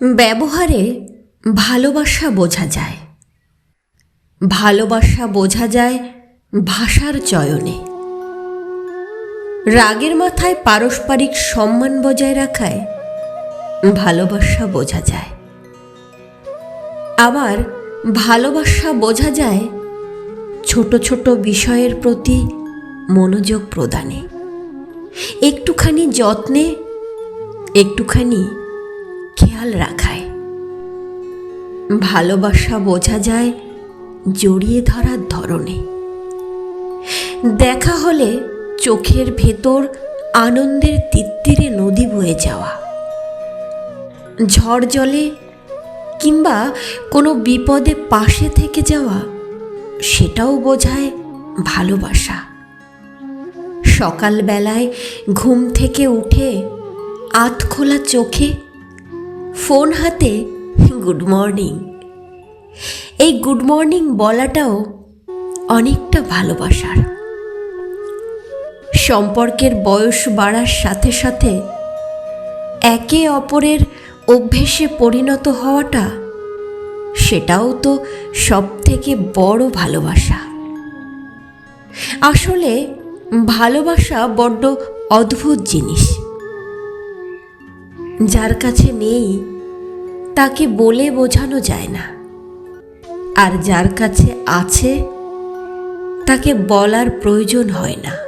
ব্যবহারে ভালোবাসা বোঝা যায়। ভালোবাসা বোঝা যায় ভাষার চয়নে। রাগের মাথায় পারস্পরিক সম্মান বজায় রাখায় ভালোবাসা বোঝা যায়। আবার ভালোবাসা বোঝা যায় ছোট ছোট বিষয়ের প্রতি মনোযোগ প্রদানে। একটুখানি যত্নে, একটুখানি খেয়াল রাখায়। ভালোবাসা বোঝা যায় জড়িয়ে ধরার ধরনে। দেখা হলে চোখের ভেতর আনন্দের তিত্তিরে নদী বয়ে যাওয়া। ঝড় জলে কিংবা কোনো বিপদে পাশে থেকে যাওয়া, সেটাও বোঝায় ভালোবাসা। সকালবেলায় ঘুম থেকে উঠে আত খোলা চোখে ফোন হাতে গুড মর্নিং। এই গুড মর্নিং বলাটাও অনেকটা ভালোবাসার। সম্পর্কের বয়স বাড়ার সাথে সাথে একে অপরের অভ্যেসে পরিণত হওয়াটা সেটাও তো সব থেকে বড় ভালোবাসা। আসলে ভালোবাসা বড্ড অদ্ভুত জিনিস। যার কাছে নেই, তাকে বলে বোঝানো যায় না। আর যার কাছে আছে, তাকে বলার প্রয়োজন হয় না।